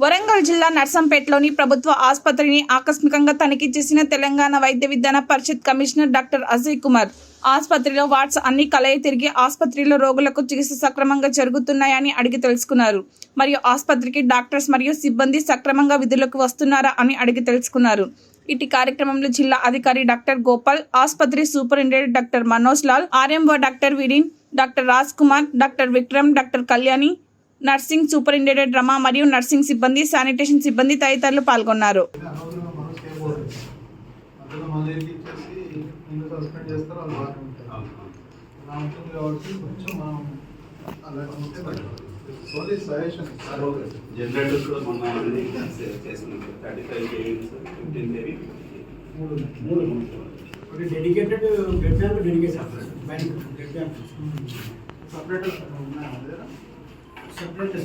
వరంగల్ జిల్లా నర్సంపేటలోని ప్రభుత్వ ఆసుపత్రిని ఆకస్మికంగా తనిఖీ చేసిన తెలంగాణ వైద్య విధాన పరిషత్ కమిషనర్ డాక్టర్ అజయ్ కుమార్. ఆసుపత్రిలో వార్డ్స్ అన్ని కలయి తిరిగి ఆసుపత్రిలో రోగులకు చికిత్స సక్రమంగా జరుగుతున్నాయని అడిగి తెలుసుకున్నారు. మరియు ఆసుపత్రికి డాక్టర్స్ మరియు సిబ్బంది సక్రమంగా విధులకు వస్తున్నారా అని అడిగి తెలుసుకున్నారు. ఇటు కార్యక్రమంలో జిల్లా అధికారి డాక్టర్ గోపాల్ ఆసుపత్రి superintendent doctor Manoj Lal RMO doctor Virin doctor Raj Kumar doctor Vikram doctor Kalyani nursing superintendent Rama మరియు నర్సింగ్ సిబ్బంది శానిటేషన్ సిబ్బంది తదితరులు పాల్గొన్నారు. అనవసరంగా మనం చేయకూడదు అందులో మళ్ళీ ఇచ్చేసి నిన్ను సస్పెండ్ చేస్తారు వాళ్ళు బాగానే ఉంటారు అలా ఉంటుంది కాబట్టి కొంచెం మనం అలా ఉంటే ఓన్లీ సజెషన్ జనరేటర్స్ కూడా మొన్న అన్ని చేసినాం thirty five KVs fifteen KV మూడు మూడు ఒకటి dedicated blood bank dedicate separate bank blood bank separate ఉన్నాయా మన దగ్గర సపరేట్